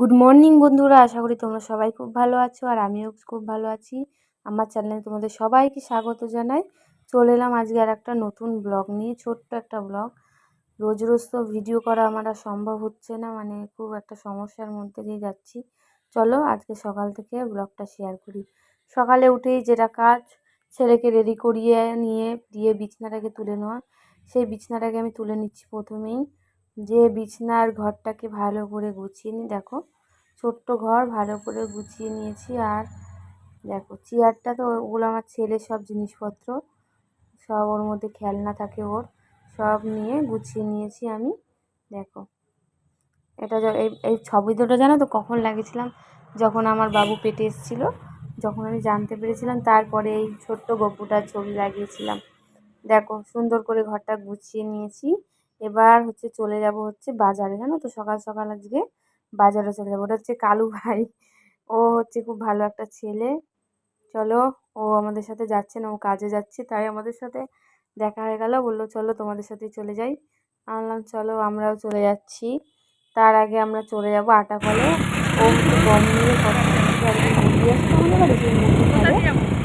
Good morning বন্ধুরা। আশা করি তোমরা সবাই খুব ভালো আছো আর আমিও খুব ভালো আছি। আমার চ্যানেলে তোমাদের সবাইকে স্বাগত জানাই। চলে এলাম আজকে আর একটা নতুন ব্লগ নিয়ে, ছোট্ট একটা ব্লগ রোজ রোজ তো ভিডিও করা আমার আর সম্ভব হচ্ছে না মানে খুব একটা সমস্যার মধ্যে দিয়ে যাচ্ছি। চলো আজকে সকাল থেকে ব্লগটা শেয়ার করি। সকালে উঠেই যেটা কাজ, ছেলেকে রেডি করিয়ে নিয়ে, দিয়ে বিছনাটাকে তুলে নেওয়া। সেই বিছনাটাকে আমি তুলে নিচ্ছি প্রথমেই। যে বিছনার ঘরটাকে ভালো করে গুছিয়ে নিই দেখো, ছোট্ট ঘর ভালো করে গুছিয়ে নিয়েছি। আর দেখো, চেয়ারটা তো ওগুলো আমার ছেলের সব জিনিসপত্র, সব ওর মধ্যে খেলনা থাকে ওর, সব নিয়ে গুছিয়ে নিয়েছি আমি। দেখো, এটা এই এই ছবি দুটো জানো তো, কখন লাগিয়েছিলাম? যখন আমার বাবু পেটে এসেছিল, যখন আমি জানতে পেরেছিলাম, তারপরে এই ছোট্ট গপুটার ছবি লাগিয়েছিলাম। দেখো, সুন্দর করে ঘরটা গুছিয়ে নিয়েছি। এবার হচ্ছে চলে যাব হচ্ছে বাজারে, জানো তো? সকাল সকাল আজকে বাজারে চলে যাব। ওটা হচ্ছে কালু ভাই। ও হচ্ছে খুব ভালো একটা ছেলে। চলো, ও আমাদের সাথে যাচ্ছে না, ও কাজে যাচ্ছে, তাই আমাদের সাথে দেখা হয়ে গেল। বলল, চলো, তোমাদের সাথেই চলে যাই। আনলাম চলো, আমরাও চলে যাচ্ছি। তার আগে আমরা চলে যাব আটা কলে ও গম নিয়ে খাবে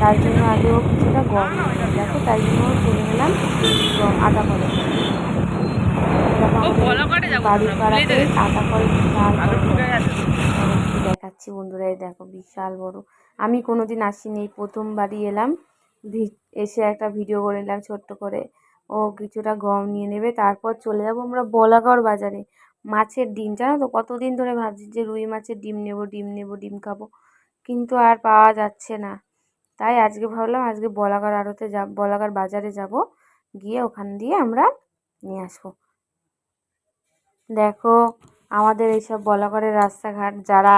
তার জন্য আগে ও কিছুটা গম দেখো তাই জন্য চলে গেলাম আটা কলে দেখাচ্ছি বন্ধুরা দেখো বিশাল বড়। আমি কোনোদিন আসিনি এই প্রথমবারই এলাম। এসে একটা ভিডিও করে নিলাম ছোট্ট করে। ও কিছুটা গম নিয়ে নেবে তারপর চলে যাব আমরা বলাগড় বাজারে। মাছের ডিম জানো তো কতদিন ধরে ভাবছি যে রুই মাছের ডিম নেব ডিম নেব ডিম খাব। কিন্তু আর পাওয়া যাচ্ছে না। তাই আজকে ভাবলাম আজকে বলাগড় আড়তে যাব বলাগড় বাজারে যাব। গিয়ে ওখান দিয়ে আমরা নিয়ে আসব। দেখো, আমাদের এইসব বলাগড়ের রাস্তাঘাট, যারা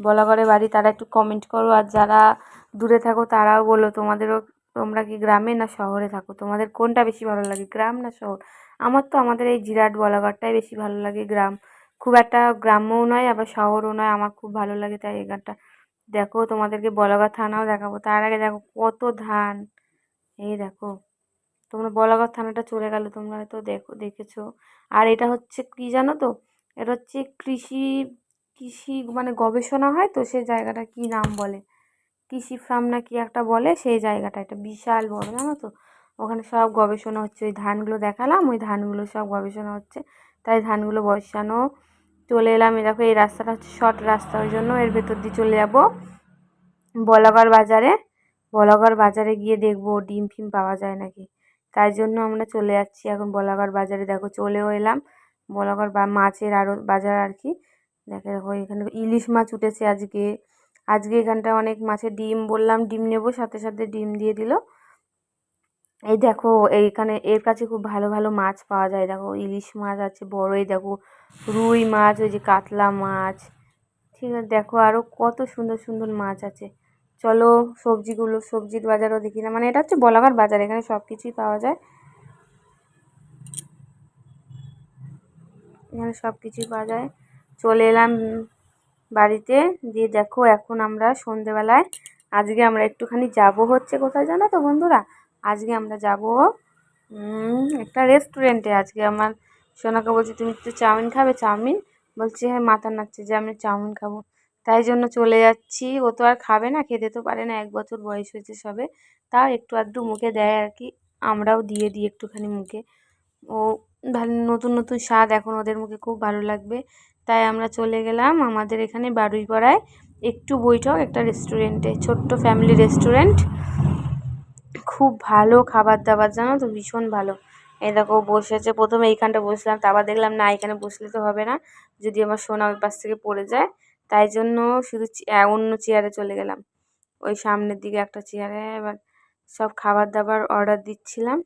বলাগড়ে বাড়ি, তারা একটু কমেন্ট করো। আর যারা দূরে থাকো, তারাও বলো, তোমাদেরও তোমরা কি গ্রামে না শহরে থাকো? তোমাদের কোনটা বেশি ভালো লাগে, গ্রাম না শহর? আমার তো আমাদের এই জিরাট বলাগড়টাই বেশি ভালো লাগে, গ্রাম। খুব একটা গ্রাম্যও নয়, আবার শহরও নয়, আমার খুব ভালো লাগে তাই এই গানটা দেখো, তোমাদেরকে বলাগড় থানাও দেখাবো। তার আগে দেখো, কত ধান। এই দেখো। তোমরা বলাগড় থানাটা চলে গেলে, তোমরা হয়তো দেখো, দেখেছ। আর এটা হচ্ছে কি জানো তো? এটা হচ্ছে কৃষি কৃষি মানে গবেষণা হয় তো সেই জায়গাটা কি নাম বলে? কৃষি ফার্ম না কি একটা বলে, সেই জায়গাটা, এটা বিশাল বড়, জানো তো? ওখানে সব গবেষণা হচ্ছে, ওই ধানগুলো দেখালাম, ওই ধানগুলো সব গবেষণা হচ্ছে। তাই ধানগুলো বসানো, চলে এলাম এ দেখো, এই রাস্তাটা হচ্ছে শর্ট রাস্তা, ওই জন্য এর ভেতর দিয়ে চলে যাব। বলাগড় বাজারে বলাগড় বাজারে গিয়ে দেখব, ডিম ফিম পাওয়া যায় নাকি? তাই জন্য আমরা চলে যাচ্ছি। এখন বলাগড় বাজারে দেখো চলেও এলাম। বলাগড় বা মাছের আরও বাজার আর কি। দেখে দেখো এখানে ইলিশ মাছ উঠেছে আজকে। আজকে এখানটা অনেক মাছের ডিম বললাম, ডিম নেব, সাথে সাথে ডিম দিয়ে দিল। এই দেখো এইখানে এর কাছে খুব ভালো ভালো মাছ পাওয়া যায়। দেখো ইলিশ মাছ আছে বড়ই দেখো রুই মাছ, ওই যে কাতলা মাছ। ঠিক আছে, দেখো আরও কত সুন্দর সুন্দর মাছ আছে। চলো সবজিগুলো, সবজির বাজারও দেখি না। মানে এটা হচ্ছে বলাঘাট বাজার, এখানে সব কিছুই পাওয়া যায়। এখানে সব কিছুই পাওয়া যায়। চলে এলাম বাড়িতে, দিয়ে দেখো এখন আমরা সন্ধেবেলায়, আজকে আমরা একটুখানি যাব হচ্ছে কোথায় জানো তো বন্ধুরা? আজকে আমরা যাব একটা রেস্টুরেন্টে আজকে আমার সোনাকে বলছি তুমি একটু চাউমিন খাবে? চাউমিন? বলছি হ্যাঁ মাথা নাচছে যে আমি চাউমিন খাব। তাই জন্য চলে যাচ্ছি। ও তো আর খাবে না, খেতে তো পারে না, এক বছর বয়স হয়েছে সবে। তাও একটু আধটু মুখে দেয় আর কি, আমরাও দিয়ে দিই একটুখানি মুখে। ও ভালো নতুন নতুন স্বাদ এখন ওদের মুখে খুব ভালো লাগবে। তাই আমরা চলে গেলাম আমাদের এখানে বারুইপাড়ায়। একটু বৈঠক, একটা রেস্টুরেন্টে ছোট্ট ফ্যামিলি রেস্টুরেন্ট খুব ভালো খাবার দাবার, জানো তো? ভীষণ ভালো। এই দেখো, বসেছে প্রথমে এইখানটা বসলাম, তারপর দেখলাম না, এখানে বসলে তো হবে না। যদি আমার সোনা ওই পাশ থেকে পড়ে যায় তাই জন্য শুধু অন্য চেয়ারে চলে গেলাম। ওই সামনের দিকে একটা চেয়ারে এবার সব খাবার দাবার অর্ডার দিচ্ছিলাম।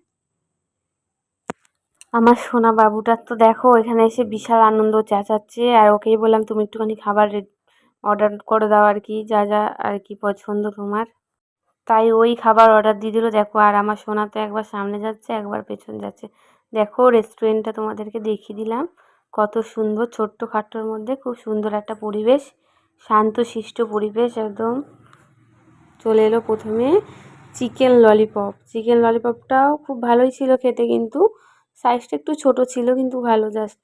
আমার সোনা বাবুটার তো দেখো, এখানে এসে বিশাল আনন্দ চেঁচাচ্ছে। আর ওকেই বললাম, তুমি একটুখানি খাবার অর্ডার করে দাও আর কি, যা যা আর কি পছন্দ তোমার। তাই ওই খাবার অর্ডার দিয়ে দিল। দেখো, আর আমার সোনা তো একবার সামনে যাচ্ছে, একবার পেছন যাচ্ছে। দেখো রেস্টুরেন্টটা তোমাদেরকে দেখিয়ে দিলাম। কত সুন্দর ছোট্ট খাট্টোর মধ্যে খুব সুন্দর একটা পরিবেশ, শান্ত, শিষ্ট পরিবেশ একদম। চলে এলো প্রথমে চিকেন ললিপপ। চিকেন ললিপপটাও খুব ভালোই ছিল খেতে কিন্তু সাইজটা একটু ছোট ছিল কিন্তু ভালো জাস্ট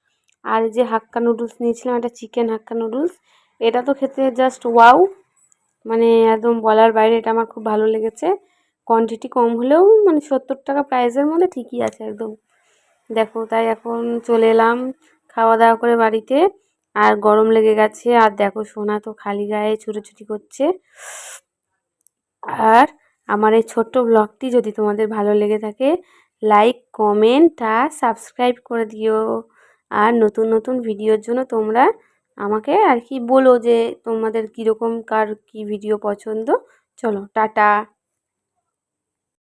আর যে হাক্কা নুডলস নিয়েছিলাম, একটা চিকেন হাক্কা নুডলস এটা তো খেতে জাস্ট ওয়াও মানে একদম বলার বাইরে এটা আমার খুব ভালো লেগেছে। কোয়ান্টিটি কম হলেও মানে সত্তর টাকা প্রাইসের মধ্যে ঠিকই আছে একদম। দেখো তাই এখন চলে এলাম খাওয়া দাওয়া করে বাড়িতে। আর গরম লেগে গেছে। আর দেখো সোনা তো খালি গায়ে ছুটোছুটি করছে। আর আমার এই ছোট্ট ব্লগটি যদি তোমাদের ভালো লেগে থাকে লাইক কমেন্ট আর সাবস্ক্রাইব করে দিও। আর নতুন নতুন ভিডিওর জন্য তোমরা আমাকে আর কি বলো যে তোমাদের কীরকম, কার কী ভিডিও পছন্দ। চলো, টাটা।